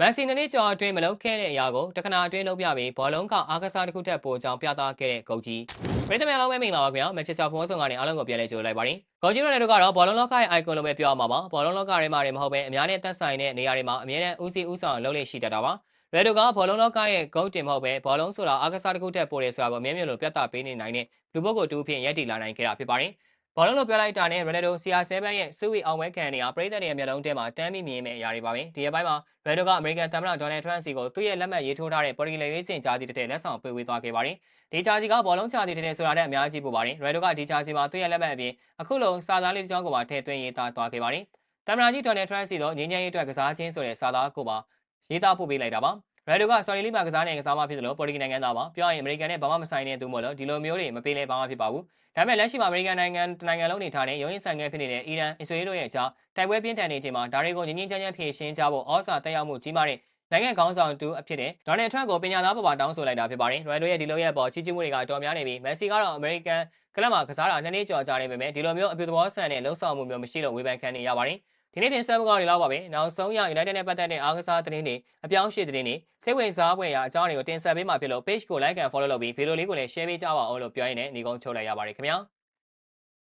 မန်စီနှစ်နှစ်ကျော်အတွင်းမလုံးခဲ့တဲ့အရာကိုတခဏအတွင်းလုံးပြပြီးဘောလုံးကအားကစားတစ်ခုထက်ပိုကြောင်ပြသခဲ့တဲ့ဂုတ်ကြီးပြည်သူများလုံးပဲမင်္ဂလာပါခင်ဗျာမန်ချက်စတာဖော်ဆောင်ကနေအားလုံးကိုပြန်လဲကြိုလိုက်ပါရင်ဂုတ်ကြီးတို့လည်းတို့ကတော့ဘောလုံးလောကရဲ့ icon လို့ပဲပြောရမှာပါဘောလုံးလောကတွေမှာတွေမဟုတ်ပဲအများနဲ့သက်ဆိုင်တဲ့နေရာတွေမှာအမြဲတမ်းဦးစီးဦးဆောင်လုပ်လို့ရှိတတ်တာပါရေတို့ကဘောလုံးလောကရဲ့ဂုတ်တင်မဟုတ်ပဲဘောလုံးဆိုတာအားကစားတစ်ခုထက်ပိုတယ်ဆိုတာကိုအမြဲမြဲလို့ပြသပေးနေနိုင်တဲ့လူပုဂ္ဂိုလ်တူအဖြစ်ရည်တည်လာနိုင်ခဲ့တာဖြစ်ပါတယ် ဘောလုံးလို့ပြောလိုက်တာနဲ့ Ronaldo CR7 ရဲ့စူဝီအောင်ဝဲခံနေရပြည်သက်တွေရဲ့မျက်လုံးထဲမှာတမ်းပြီးမြင်မယ့်အရာတွေပါပဲဒီရက်ပိုင်းမှာ Ronaldo ကအမေရိကန်သမ္မတဒေါ်နယ်ထရန့်စီကိုသူ့ရဲ့လက်မှတ်ရေးထိုးထားတဲ့ပေါ်တူဂီရေးစင်ဂျာစီတစ်ထည်လက်ဆောင်ပေးဝေးသွားခဲ့ပါတယ်ဒီဂျာစီကဘောလုံးဂျာစီတစ်ထည်ဆိုတာနဲ့အများကြီးပို့ပါတယ် Ronaldo ကဒီဂျာစီမှာသူ့ရဲ့လက်မှတ်အပြင်အခုလိုစာသားလေးတစ်ကြောင်းကိုပါထည့်သွင်းရေးသားသွားခဲ့ပါတယ်သမ္မတကြီးဒေါ်နယ်ထရန့်စီတော့ငင်းငယ်ရေးအတွက်ကစားခြင်းဆိုတဲ့စာသားကိုပါရေးသားပို့ပေးလိုက်တာပါ ရယ်ဒိုကဆော်ရီလီမှာကစားနေတဲ့ကစားမဖြစ်သလိုပေါ်တူဂီနိုင်ငံသားပါပြောရရင်အမေရိကန်နဲ့ဘာမှမဆိုင်တဲ့သူမို့လို့ဒီလိုမျိုးတွေမပေးလဲဘာမှဖြစ်ပါဘူးဒါပေမဲ့လက်ရှိမှာအမေရိကန်နိုင်ငံနိုင်ငံလုံးနေထားတဲ့ရုံးရင်ဆိုင်ငယ်ဖြစ်နေတဲ့အီရန်အစ္စရေးတို့ရဲ့အကြားတိုက်ပွဲပြင်းထန်နေချိန်မှာဒါတွေကိုငင်းငင်းချမ်းချမ်းဖြေရှင်းကြဖို့ဩဇာတက်ရောက်မှုကြီးမားတဲ့နိုင်ငံခေါင်းဆောင်တူအဖြစ်တဲ့ဒေါ်နယ်ထရန့်ကိုပညာသားပပတောင်းဆိုလိုက်တာဖြစ်ပါတယ်။ရိုင်ဒိုရဲ့ဒီလိုရဲ့ပေါ်ချီးကျူးမှုတွေကတော်များနေပြီးမက်ဆီကတော့အမေရိကန်ကလပ်မှာကစားတာနှစ်နှစ်ကျော်ကြာနေပေမဲ့ဒီလိုမျိုးအပြုသဘောဆန်တဲ့လှုပ်ဆောင်မှုမျိုးမရှိလို့ဝေဖန်ခံနေရပါတယ်။ ဒီနေ့တင်ဆက်မှုကောင်းတွေလောက်ပါပဲနောက်ဆုံးရ United နဲ့ပတ်သက်တဲ့အားကစားသတင်းတွေအပြောင်းအရွှေ့သတင်းတွေစိတ်ဝင်စားဖွယ်ရာအကြောင်းတွေကိုတင်ဆက်ပေးမှာဖြစ်လို့ page ကို like and follow လုပ်ပြီးဗီဒီယိုလေးကိုလည်း share ပေးကြပါဦးလို့ပြောရင်းနဲ့ညီကုန်းချုပ်လိုက်ရပါတယ်ခင်ဗျာ